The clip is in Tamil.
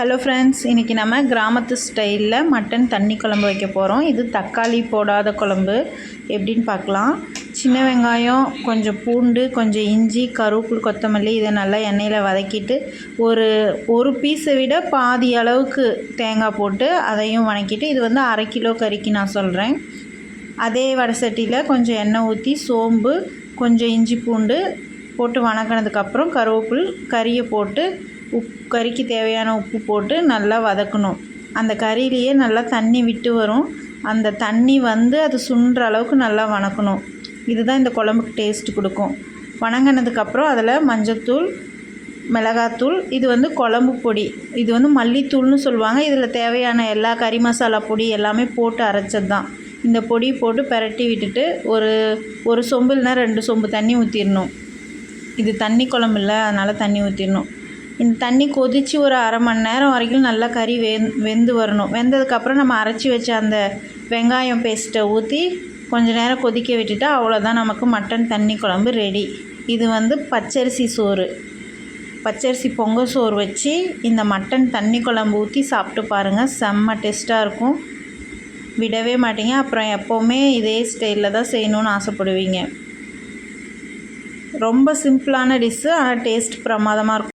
ஹலோ ஃப்ரெண்ட்ஸ் இன்றைக்கி நம்ம கிராமத்து ஸ்டைலில் மட்டன் தண்ணி குழம்பு வைக்க போகிறோம் இது தக்காளி போடாத குழம்பு. எப்படின்னு பார்க்கலாம். சின்ன வெங்காயம் கொஞ்சம் பூண்டு கொஞ்சம் இஞ்சி கருவேப்பில் கொத்தமல்லி இதை நல்லா எண்ணெயில் வதக்கிட்டு ஒரு ஒரு பீஸை விட பாதி அளவுக்கு தேங்காய் போட்டு அதையும் வதக்கிட்டு இது வந்து அரை கிலோ கறிக்கு நான் சொல்கிறேன் அதே வடை சட்டியில் கொஞ்சம் எண்ணெய் ஊற்றி சோம்பு கொஞ்சம் இஞ்சி பூண்டு போட்டு வணக்கினதுக்கப்புறம் கருவேப்பில் கறியை போட்டு உப் கறிக்கு தேவையான உப்பு போட்டு நல்லா வதக்கணும். அந்த கறியிலேயே நல்லா தண்ணி விட்டு வரும். அந்த தண்ணி வந்து அது சுண்டுற அளவுக்கு நல்லா வணக்கணும். இதுதான் இந்த குழம்புக்கு டேஸ்ட் கொடுக்கும். வணங்கினதுக்கப்புறம் அதில் மஞ்சத்தூள் மிளகாத்தூள் இது வந்து குழம்பு பொடி. இது வந்து மல்லித்தூள்னு சொல்லுவாங்க. இதில் தேவையான எல்லா கறி மசாலா பொடி எல்லாமே போட்டு அரைச்சது தான் இந்த பொடி போட்டு பெரட்டி விட்டுட்டு ஒரு ஒரு சொம்புலனா ரெண்டு சொம்பு தண்ணி ஊற்றிடணும் இது தண்ணி குழம்பு இல்லை அதனால் தண்ணி ஊற்றிடணும் இந்த தண்ணி கொதித்து ஒரு அரை மணி நேரம் வரைக்கும் நல்லா கறி வெந் வெந்து வரணும். வெந்ததுக்கப்புறம் நம்ம அரைச்சி வச்ச அந்த வெங்காயம் பேஸ்ட்டை ஊற்றி கொஞ்ச நேரம் கொதிக்க விட்டுட்டு அவ்வளோதான் நமக்கு மட்டன் தண்ணி குழம்பு ரெடி இது வந்து பச்சரிசி சோறு. பச்சரிசி பொங்க சோறு வச்சு இந்த மட்டன் தண்ணி குழம்பு ஊற்றி சாப்பிட்டு பாருங்கள் செம்ம டேஸ்ட்டாக இருக்கும். விடவே மாட்டீங்க. அப்புறம் எப்போவுமே இதே ஸ்டைலில் தான் செய்யணுன்னு ஆசைப்படுவீங்க. ரொம்ப சிம்பிளான டிஷ்ஷு ஆனால் டேஸ்ட் பிரமாதமாக இருக்கும்.